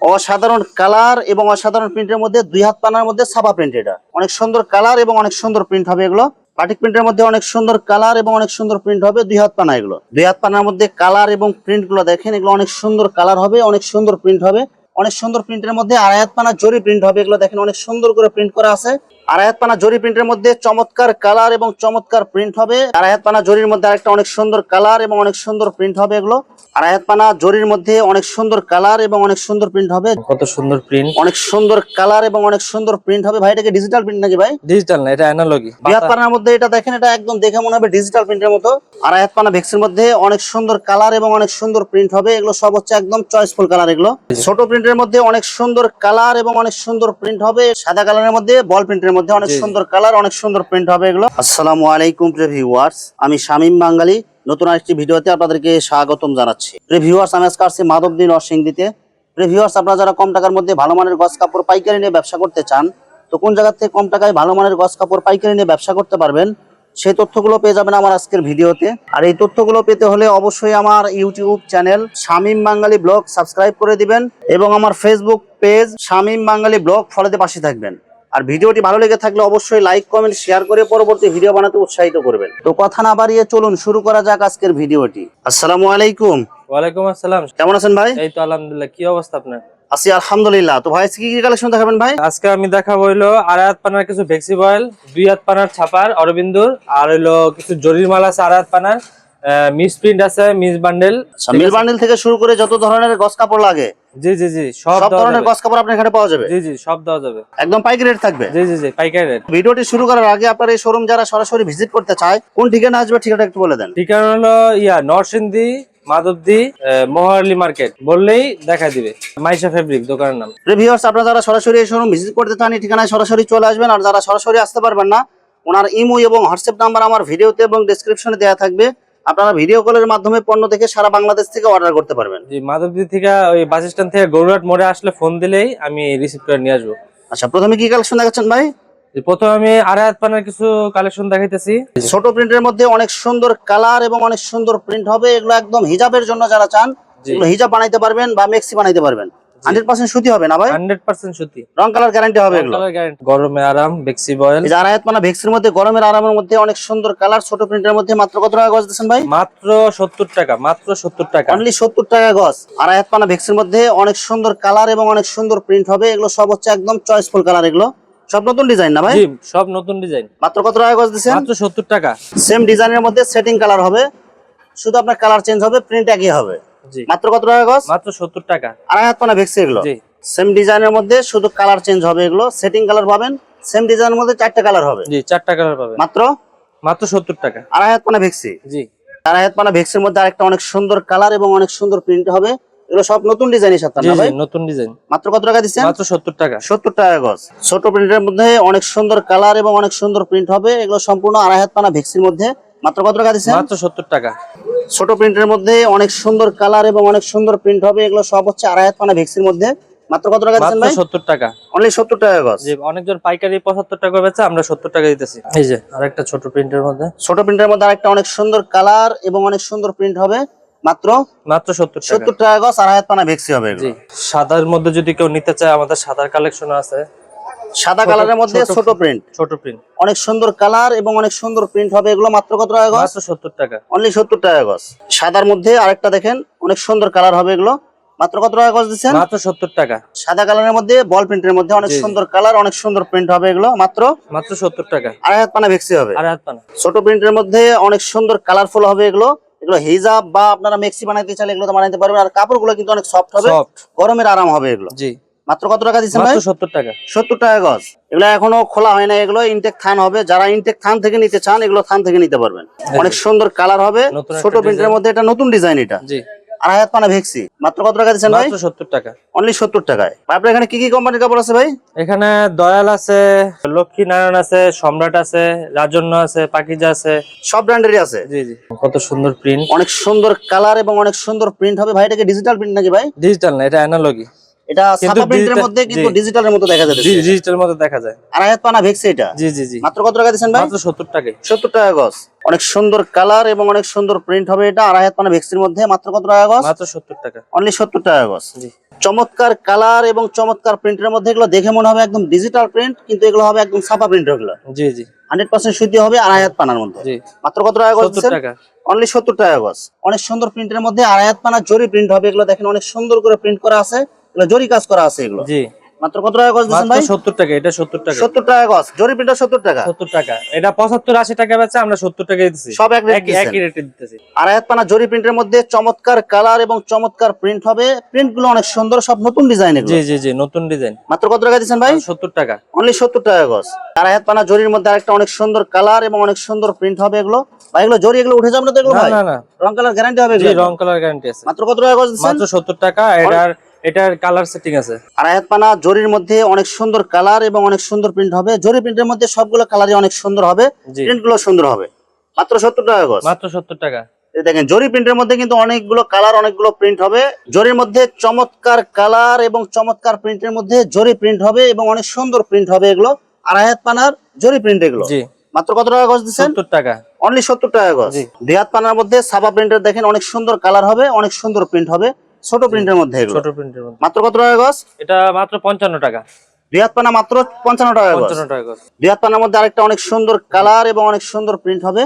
অসাধারণ কালার এবং অসাধারণ প্রিন্টের মধ্যে দুই হাত পানার মধ্যে ছাপা প্রিন্ট এটা। অনেক সুন্দর কালার এবং অনেক সুন্দর প্রিন্ট হবে এগুলো। বাটিক প্রিন্টের মধ্যে অনেক সুন্দর কালার এবং অনেক সুন্দর প্রিন্ট হবে দুই হাত পানা এগুলো। দুই হাত পানার মধ্যে কালার এবং প্রিন্টগুলো দেখেন, এগুলো অনেক সুন্দর কালার হবে, অনেক সুন্দর প্রিন্ট হবে। অনেক সুন্দর প্রিন্টের মধ্যে আড়াই হাত পানা জরি প্রিন্ট হবে এগুলো। দেখেন অনেক সুন্দর করে প্রিন্ট করা আছে। আড়াই হাত পানা জরি প্রিন্টের মধ্যে চমৎকার কালার এবং চমৎকার প্রিন্ট হবে আড়াই হাত পানা জরির মধ্যে আরেকটা অনেক সুন্দর কালার এবং অনেক সুন্দর প্রিন্ট হবে এগুলো আড়াই হাত পানা জরির মধ্যে অনেক সুন্দর কালার এবং অনেক সুন্দর প্রিন্ট হবে কত সুন্দর প্রিন্ট অনেক সুন্দর কালার এবং অনেক সুন্দর প্রিন্ট হবে ভাই এটাকে ডিজিটাল প্রিন্ট নাকি ভাই ডিজিটাল না এটা অ্যানালগি দুই হাত পানার মধ্যে এটা দেখেন এটা একদম দেখে মনে হবে ডিজিটাল প্রিন্টের মতো আড়াই হাত পানা ভেক্সের মধ্যে অনেক সুন্দর কালার এবং অনেক সুন্দর প্রিন্ট হবে এগুলো সব হচ্ছে একদম চয়েসফুল কালার এগুলো ছোট প্রিন্টের মধ্যে অনেক সুন্দর কালার এবং অনেক সুন্দর প্রিন্ট হবে সাদা কালারের মধ্যে বল প্রিন্টের মধ্যে অনেক সুন্দর কালার অনেক সুন্দর প্রিন্ট হবে এগুলো। আসসালামু আলাইকুম ভিউয়ার্স আমি শামীম বাঙালি নতুন আরেকটি ভিডিওতে আপনাদেরকে স্বাগতম জানাচ্ছি। ভিউয়ার্স আমি আজকে আসছি মাধবদী নরসিংদীতে। ভিউয়ার্স আপনারা যারা কম টাকার মধ্যে ভালো মানের গছ কাপড় পাইকারি নিয়ে ব্যবসা করতে চান তো কোন জায়গা থেকে কম টাকায় ভালো মানের গছ কাপড় পাইকারি নিয়ে ব্যবসা করতে পারবেন সেই তথ্যগুলো পেয়ে যাবেন আমার আজকের ভিডিওতে। আর এই তথ্যগুলো পেতে হলে অবশ্যই আমার YouTube channel Shamim Bangali blog subscribe করে দিবেন এবং আমার Facebook page Shamim Bangali blog ফলোতে পাশে থাকবেন। আর ভিডিওটি ভালো লেগে থাকলে অবশ্যই লাইক কমেন্ট শেয়ার করে পরবর্তী ভিডিও বানাতে উৎসাহিত করবেন। তো কথা না বাড়িয়ে চলুন শুরু করা যাক আজকের ভিডিওটি। আসসালামু আলাইকুম। ওয়ালাইকুম আসসালাম। কেমন আছেন ভাই? এই তো আলহামদুলিল্লাহ কি অবস্থা আপনার? আছি আলহামদুলিল্লাহ। তো ভাই কি কি কালেকশন দেখাবেন ভাই? আজকে আমি দেখাবো হইল আড়াই পানার কিছু ভেক্সি বয়েল দুই হাত পানার ছাপার অরবিন্দুর আর হইল কিছু জরির মাল আছে আড়াই পানার। মিস প্রিন্ট আছে মিস বান্ডেল মিল বান্ডিল থেকে শুরু করে যত ধরনের গস কাপড় লাগে জি জি জি সব ধরনের গস কাপড় আপনার এখানে পাওয়া যাবে? জি জি সব দেওয়া যাবে। একদম পাইকারি রেট থাকবে? জি জি জি পাইকারি রেট ভিডিওটি শুরু করার আগে আপনার এই শোরুম যারা সরাসরি ভিজিট করতে চায় কোন ঠিকানা আসবে ঠিকানা একটু বলে দেন। ঠিকানা হলো ইয়া নরসিংদী মাধবদী মহারলি মার্কেট। বললেই দেখা দিবে। মাইশা ফেব্রিক দোকানের নাম। রিভিউয়ার্স আপনারা যারা সরাসরি এই শোরুম ভিজিট করতে চান এই ঠিকানায় সরাসরি চলে আসবেন। আর যারা সরাসরি আসতে পারবেন না ওনার ইমো এবং হোয়াটসঅ্যাপ নাম্বার আমার ভিডিওতে এবং ডেসক্রিপশনে দেওয়া থাকবে। আপনারা ভিডিও কলের মাধ্যমে পণ্য দেখে সারা বাংলাদেশ থেকে অর্ডার করতে পারবেন। জি মাধবদী থেকে ওই বাস স্ট্যান্ড থেকে গরুরাট মোড়ে আসলে ফোন দিলেই আমি রিসিভ করে নিয়ে আসব। আচ্ছা প্রথমে কি কালেকশন দেখাচ্ছেন ভাই? প্রথমে আমি আড়াই হাত পানার কিছু কালেকশন দেখাইতেছি। ছোট প্রিন্টের মধ্যে অনেক সুন্দর কালার এবং অনেক সুন্দর প্রিন্ট হবে। এগুলো একদম হিজাবের জন্য যারা চান হিজাব বানাইতে পারবেন বা মেক্সি বানাইতে পারবেন। হান্ড্রেড পার্সেন্ট সুতি হবে না ভাই? হান্ড্রেড পার্সেন্ট রং কালার গ্যারান্টি হবে এগুলো। গরমে আরাম বয়েল। মানে ভেক্সির মধ্যে গরমের আরামের মধ্যে অনেক সুন্দর কালার ছোট প্রিন্টের মধ্যে মাত্র কত টাকা গজ দিচ্ছেন ভাই? মাত্র সত্তর টাকা মাত্র সত্তর টাকা। অনলি সত্তর টাকা গজ। আড়াই পানা ভেক্সির মধ্যে অনেক সুন্দর কালার এবং অনেক সুন্দর প্রিন্ট হবে। এগুলো সব হচ্ছে একদম চয়েসফুল কালার এগুলো। সব নতুন ডিজাইন না ভাই? সব নতুন ডিজাইন মাত্র কত টাকা গজ দিচ্ছেন? মাত্র সত্তর টাকা। সেম ডিজাইনের মধ্যে সেটিং কালার হবে। শুধু আপনার কালার চেঞ্জ হবে প্রিন্ট একই হবে। মাত্র কত টাকা গজ? মাত্র সত্তর টাকা। আড়াই হাত পানা ভেক্সি এগুলো? সেম ডিজাইনের মধ্যে শুধু কালার চেঞ্জ হবে এগুলো। সেটিং কালার পাবেন। সেম ডিজাইনের মধ্যে চারটে কালার হবে। জি চারটা কালার পাবে মাত্র? মাত্র সত্তর টাকা। আড়াই হাত পানা ভেক্সি? জি। আড়াই হাত পানা ভেক্সির মধ্যে আরেকটা অনেক সুন্দর কালার এবং অনেক সুন্দর প্রিন্ট হবে। এগুলো সব নতুন ডিজাইনের সাথে না ভাই নতুন ডিজাইন মাত্র কত টাকা দিচ্ছেন? মাত্র সত্তর টাকা। সত্তর টাকা গজ। ছোট প্রিন্টের মধ্যে অনেক সুন্দর কালার এবং অনেক সুন্দর প্রিন্ট হবে। এগুলো সম্পূর্ণ আড়াই হাত পানা ভেক্সির মধ্যে। মাত্র কত টাকা দিচ্ছেন? মাত্র সত্তর টাকা। ছোট প্রিন্টের মধ্যে অনেক সুন্দর কালার এবং অনেক সুন্দর প্রিন্ট হবে। এগুলো সব হচ্ছে আড়াই হাত পানা ভেক্সির মধ্যে। মাত্র কত টাকা দিচ্ছেন ভাই? সত্তর টাকা। অনলি সত্তর টাকা গজ। জি অনেকজন পাইকারি পঁচাত্তর টাকা বেচে আমরা সত্তর টাকা দিতেছি। এই যে আরেকটা ছোট প্রিন্টের মধ্যে। ছোট প্রিন্টের মধ্যে আরেকটা অনেক সুন্দর কালার এবং অনেক সুন্দর প্রিন্ট হবে। মাত্র মাত্র সত্তর টাকা। সত্তর টাকা গজ আড়াই হাত পানা ভেক্সি হবে জি সাদার মধ্যে যদি কেউ নিতে চায় আমাদের সাদার কালেকশন আছে। সাদা কালারের মধ্যে ছোট- প্রিন্ট ছোট প্রিন্ট অনেক সুন্দর কালার এবং অনেক সুন্দর প্রিন্ট হবে। এগুলো মাত্র কত টাকা গজ? মাত্র সত্তর টাকা। অনলি সত্তর টাকা গজ। সাদার মধ্যে আরেকটা দেখেন অনেক সুন্দর কালার হবে এগুলো। মাত্র কত টাকা গজ দিচ্ছেন? মাত্র সত্তর টাকা। সাদা কালারের মধ্যে বল প্রিন্টের মধ্যে অনেক সুন্দর কালার অনেক সুন্দর প্রিন্ট হবে এগুলো। মাত্র মাত্র সত্তর টাকা। আড়াই হাত পানা ভেক্সি হবে। আর হাত পানা। ছোট প্রিন্টের মধ্যে অনেক সুন্দর কালারফুল হবে এগুলো। এগুলো হিজাব বা আপনারা মেক্সি বানাইতে চাইলে এগুলো তো বানাইতে পারবেন। আর কাপড়গুলো কিন্তু অনেক সফট হবে। সফট গরমের আরাম হবে এগুলো। জি। মাত্র কত টাকা দিচ্ছেন ভাই? মাত্র সত্তর টাকা। সত্তর টাকা গজ। এগুলো এখনও খোলা হয় না এগুলো ইনটেক থান হবে। যারা ইনটেক থান থেকে নিতে চান এগুলো থান থেকে নিতে পারবেন। অনেক সুন্দর কালার হবে। ছোট প্রিন্টের মধ্যে এটা নতুন ডিজাইন এটা। জি। আড়াই হাত পানা ভেক্সি মাত্র কত টাকা দিচ্ছেন ভাই? টাকা। অনলি সত্তর টাকায়। আপনার এখানে কি কি কোম্পানির কাপড় আছে ভাই? এখানে দয়াল আছে লক্ষ্মী নারায়ণ আছে সম্রাট আছে রাজন্য আছে পাকিজা আছে। সব ব্র্যান্ডেরই আছে। জি জি। কত সুন্দর প্রিন্ট অনেক সুন্দর কালার এবং অনেক সুন্দর প্রিন্ট হবে। ভাই এটাকে ডিজিটাল প্রিন্ট নাকি ভাই? ডিজিটাল না এটা অ্যানালগি এটা সাদা প্রিন্টের মধ্যে কিন্তু। ডিজিটালের মতো দেখা দেখা যায়। আড়াই হাত পানা ভেক্সি এটা? জি জি জি। মাত্র কত টাকা দিচ্ছেন ভাই? মাত্র সত্তর টাকা সত্তর টাকা গজ। অনেক সুন্দর কালার এবং অনেক সুন্দর প্রিন্ট হবে এটা। আড়াই হাত পানা ভেক্সির মধ্যে মাত্র কত টাকা গজ? মাত্র টাকা। অনলি সত্তর টাকা গজ। জি। চমৎকার কালার এবং চমৎকার প্রিন্টের মধ্যে এগুলো দেখে মনে হবে একদম ডিজিটাল প্রিন্ট কিন্তু এগুলো হবে একদম ছাপা প্রিন্ট এগুলো। জি জি। হান্ড্রেড পার্সেন্ট শুদ্ধ হবে আড়াই হাত পানার মধ্যে। মাত্র কত টাকা গজ টাকা। অনলি সত্তর টাকা গজ। অনেক সুন্দর প্রিন্টের মধ্যে আড়াই হাত পানা জরি প্রিন্ট হবে। এগুলো দেখেন অনেক সুন্দর করে প্রিন্ট করা আছে। এগুলো জরি কাজ করা আছে এগুলো। জি। মাত্র কত টাকা গজ দিচ্ছেন ভাই? সত্তর টাকা এটা সত্তর টাকা। সত্তর টাকা গজ। জরি প্রিন্টার সত্তর টাকা। সত্তর টাকা। এটা পঁচাত্তর আশি টাকা বেচে আমরা সত্তর টাকা দিচ্ছি সব এক রেট একই একই রেটে দিতেছি। আড়াই হাত পানা জরি প্রিন্টের মধ্যে চমৎকার কালার এবং চমৎকার প্রিন্ট হবে। প্রিন্টগুলো অনেক সুন্দর সব নতুন ডিজাইন এগুলো। জি জি জি নতুন ডিজাইন মাত্র কত টাকা দিচ্ছেন ভাই? সত্তর টাকা। অনলি সত্তর টাকা গজ। আড়াই হাত পানা জরির মধ্যে আরেকটা অনেক সুন্দর কালার এবং অনেক সুন্দর প্রিন্ট হবে এগুলো। ভাই এগুলো জরি এগুলো উঠে যাবে না তো এগুলো ভাই? না না। রং কালার গ্যারান্টি হবে জি রং কালার গ্যারান্টি আছে। মাত্র কত টাকা গজ দিচ্ছেন? মাত্র সত্তর টাকা এটার এটার কালার সেটিং আছে। আড়াই হাত পানা জরির মধ্যে অনেক সুন্দর কালার এবং অনেক সুন্দর প্রিন্ট হবে। জরি প্রিন্টের মধ্যে সবগুলো কালারই অনেক সুন্দর হবে। প্রিন্টগুলো সুন্দর হবে। মাত্র সত্তর টাকা গজ। মাত্র সত্তর টাকা। দেখেন জরি প্রিন্টের মধ্যে কিন্তু অনেকগুলো কালার অনেকগুলো প্রিন্ট হবে। জরির মধ্যে চমৎকার কালার এবং চমৎকার প্রিন্টের মধ্যে জরি প্রিন্ট হবে এবং অনেক সুন্দর প্রিন্ট হবে এগুলো। আর হাত পানার জরি প্রিন্ট এগুলো। জি। মাত্র কত টাকা গজ দিচ্ছেন? সত্তর টাকা। অনলি সত্তর টাকা গজ। জি। দুই হাত পানার মধ্যে সাবা প্রিন্টের দেখেন অনেক সুন্দর কালার হবে অনেক সুন্দর প্রিন্ট হবে। ছোট প্রিন্টের মধ্যে এগুলো? ছোট প্রিন্টের মধ্যে। মাত্র কত টাকা গজ? এটা মাত্র পঞ্চান্ন টাকা। দুই পানা মাত্র পঞ্চান্ন টাকা পঞ্চান্ন টাকা গজ। দুই পানার মধ্যে আরেকটা অনেক সুন্দর কালার এবং অনেক সুন্দর প্রিন্ট হবে।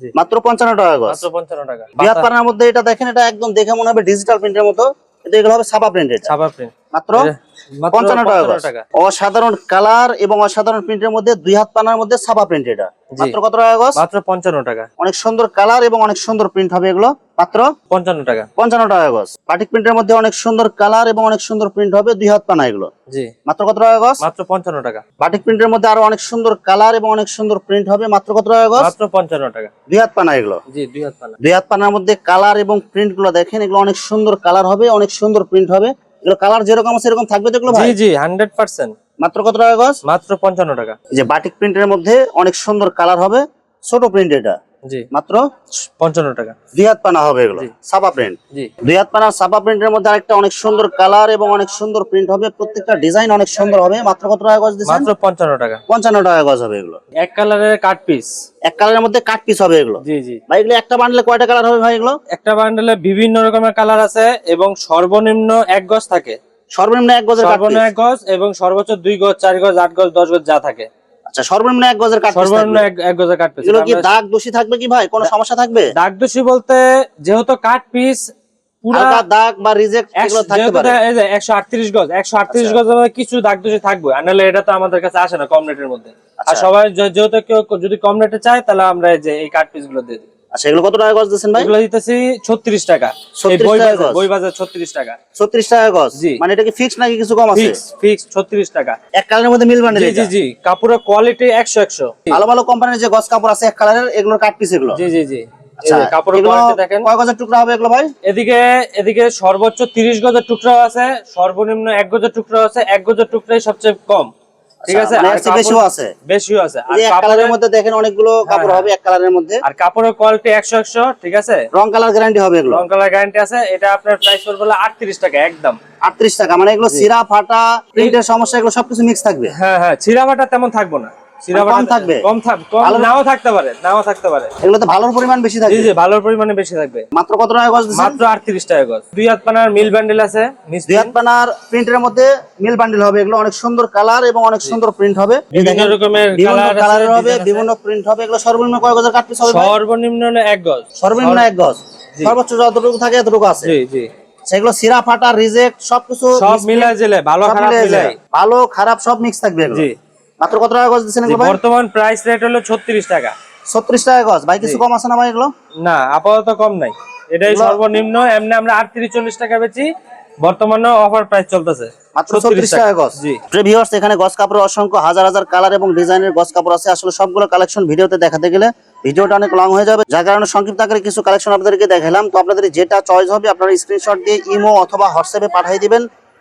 জি। মাত্র পঞ্চান্ন টাকা গজ। মাত্র পঞ্চান্ন টাকা। দুই পানার মধ্যে এটা দেখেন এটা একদম দেখে মনে হবে ডিজিটাল প্রিন্টের মতো। কিন্তু এগুলো হবে ছাপা প্রিন্টেড ছাপা প্রিন্ট মাত্র পঞ্চান্ন টাকা অসাধারণ কালার এবং অসাধারণ প্রিন্টের মধ্যে দুই হাত পানার মধ্যে ছাপা প্রিন্ট এটা। মাত্র কত টাকা গজ? মাত্র পঞ্চান্ন টাকা। অনেক সুন্দর কালার এবং অনেক সুন্দর প্রিন্ট হবে এগুলো। মাত্র পঞ্চান্ন টাকা। পঞ্চান্ন টাকা গজ। বাটিক প্রিন্টের মধ্যে অনেক সুন্দর কালার এবং অনেক সুন্দর প্রিন্ট হবে দুই হাত পানা এগুলো। জি। মাত্র কত টাকা গজ? মাত্র পঞ্চান্ন টাকা। বাটিক প্রিন্টের মধ্যে আরও অনেক সুন্দর কালার এবং অনেক সুন্দর প্রিন্ট হবে। মাত্র কত টাকা গজ? মাত্র পঞ্চান্ন টাকা। দুই হাত পানা এগুলো। জি দুই হাত পানা। দুই হাত পানার মধ্যে কালার এবং প্রিন্টগুলো দেখেন এগুলো অনেক সুন্দর কালার হবে অনেক সুন্দর প্রিন্ট হবে। এগুলো কালার যেরকম আছে এরকম থাকবে যেগুলো জি ভাই? জি হান্ড্রেড পার্সেন্ট মাত্র কত টাকা গজ? মাত্র পঞ্চান্ন টাকা। এই যে বাটিক প্রিন্টের মধ্যে অনেক সুন্দর কালার হবে ছোট প্রিন্ট এটা। জি মাত্র পঞ্চান্ন টাকা। দুই হাত পানা হবে এগুলো। সাপা প্রিন্ট। দুই হাত পানার সাপা প্রিন্টের মধ্যে আরেকটা অনেক সুন্দর কালার এবং অনেক সুন্দর প্রিন্ট হবে। প্রত্যেকটা ডিজাইন অনেক সুন্দর হবে। মাত্র কত টাকা গজ দিচ্ছেন মাত্র পঞ্চান্ন টাকা। পঞ্চান্ন টাকা গজ হবে এগুলো। এক কালারের কাট পিস। এক কালারের মধ্যে কাট পিস হবে এগুলো। জি জি। ভাই এগুলো একটা বান্ডলে কয়টা কালার হবে ভাই এগুলো? একটা বান্ডেলে বিভিন্ন রকমের কালার আছে এবং সর্বনিম্ন এক গজ থাকে। সর্বনিম্ন এক গজের সর্বনিম্ন এক গজ এবং সর্বোচ্চ দুই গজ চার গজ আট গজ দশ গজ যা থাকে। আচ্ছা সর্বনিম্ন এক গজের কাঠ সর্বনিম্ন এক গজের কাঠ পিস এগুলো কি দাগ দোষী থাকবে কি ভাই? কোনো সমস্যা থাকবে? দাগ দোষী বলতে যেহেতু কাঠ পিস পুরা দাগ বা রিজেক্ট এগুলো একশো- থাকতে পারে। এই যে গজ গজ কিছু দাগ দোষী থাকবে। আর নাহলে এটা তো আমাদের কাছে আসে না কম রেটের মধ্যে। আর আচ্ছা। সবাই যেহেতু কেউ যদি কম রেটে চায় তাহলে আমরা এই যে এই কাঠ পিসগুলো দিয়ে দিই। আচ্ছা এগুলো কত টাকা গজ দিচ্ছেন ভাই? এগুলো দিতেছি ছত্রিশ টাকা। এই 36 বই টাকা বাজার বই বাজার ছত্রিশ টাকা। ছত্রিশ টাকা গজ। মানে এটা কি ফিক্স নাকি কিছু কম আছে? ফিক্স ফিক্স ছত্রিশ টাকা। এক কালারের মধ্যে মিল বান্ডেল জি জি জি কাপড়ের কোয়ালিটি একশো একশো। ভালো ভালো কোম্পানির যে গজ কাপড় আছে এক কালারের এগুলোর কাট পিস এগুলো? জি জি জি। আচ্ছা যে কাপড়ের এগুলো কোয়ালিটি দেখেন। কয় গজের টুকরা হবে এগুলো ভাই? এদিকে এদিকে সর্বোচ্চ তিরিশ গজের টুকরাও আছে সর্বনিম্ন এক গজের টুকরাও আছে এক গজের টুকরাই সবচেয়ে কম। ঠিক আছে? মানে বেশিও আছে। বেশিও আছে। আর কালারের মধ্যে দেখেন অনেকগুলো কাপড় হ্যাঁ। হবে এক কালারের মধ্যে। আর কাপড়ের কোয়ালিটি একশো একশো ঠিক আছে? রং কালার গ্যারান্টি হবে এগুলো। রং কালার গ্যারান্টি আছে। এটা আপনার প্রাইস পড়বে আটত্রিশ টাকা একদম। আটত্রিশ টাকা মানে এগুলো সিরা ফাটা প্রিন্টের সমস্যা এগুলো সবকিছু মিক্স থাকবে। হ্যাঁ হ্যাঁ ছিঁড়াবাটা তেমন থাকবে না। কম থাকবে? কম থাকবে কম ভালো- নাও থাকতে পারে নাও থাকতে পারে। এগুলোতে ভালোর পরিমাণ বেশি থাকবে? জি ভালোর পরিমাণে বেশি থাকবে। মাত্র কত টাকা গজ মাত্র আটত্রিশ টাকা গজ। দুই হাত পানার মিল ব্যান্ডেল আছে দুই হাত পানার প্রিন্টের মধ্যে মিল বান্ডিল হবে। এগুলো অনেক সুন্দর কালার এবং অনেক সুন্দর প্রিন্ট হবে। বিভিন্ন রকমের বিভিন্ন কালার হবে বিভিন্ন প্রিন্ট হবে। এগুলো সর্বনিম্ন কয় গজের কাট পিস হবে সর্বনিম্ন গজ। সর্বনিম্ন এক গজ। সর্বোচ্চ যতটুকু থাকে এতটুকু আছে। জি জি। সেগুলো সিরা ফাটা রিজেক্ট সবকিছু সব mix জেলে ভালো খারাপ মিলিয়ে ভালো খারাপ সব মিক্স থাকবে এগুলো। জি। মাত্র কত টাকা গজ দিচ্ছেন ভাই? বর্তমান প্রাইস রেট হলো ছত্রিশ টাকা। ছত্রিশ টাকা গজ। ভাই কিছু কম আছে না ভাই এগুলো? না আপাতত কম নাই। এটাই সর্বনিম্ন এমনি আমরা আটত্রিশ চল্লিশ টাকা বেচি। বর্তমানে অফার প্রাইস চলতেছে। মাত্র টাকা গজ। জি। ভিউয়ার্স এখানে গজ কাপড়ের অসংখ্য হাজার হাজার কালার এবং ডিজাইনের গজ কাপড় আছে। আসলে সবগুলো কালেকশন ভিডিওতে দেখাতে গেলে ভিডিওটা অনেক লং হয়ে যাবে। যার কারণে সংক্ষিপ্ত আকারে কিছু কালেকশন আপনাদেরকে দেখালাম। তো আপনাদের যেটা চয়েস হবে আপনারা স্ক্রিনশট দিয়ে ইমো অথবা হোয়াটসঅ্যাপে পাঠিয়ে দিবেন।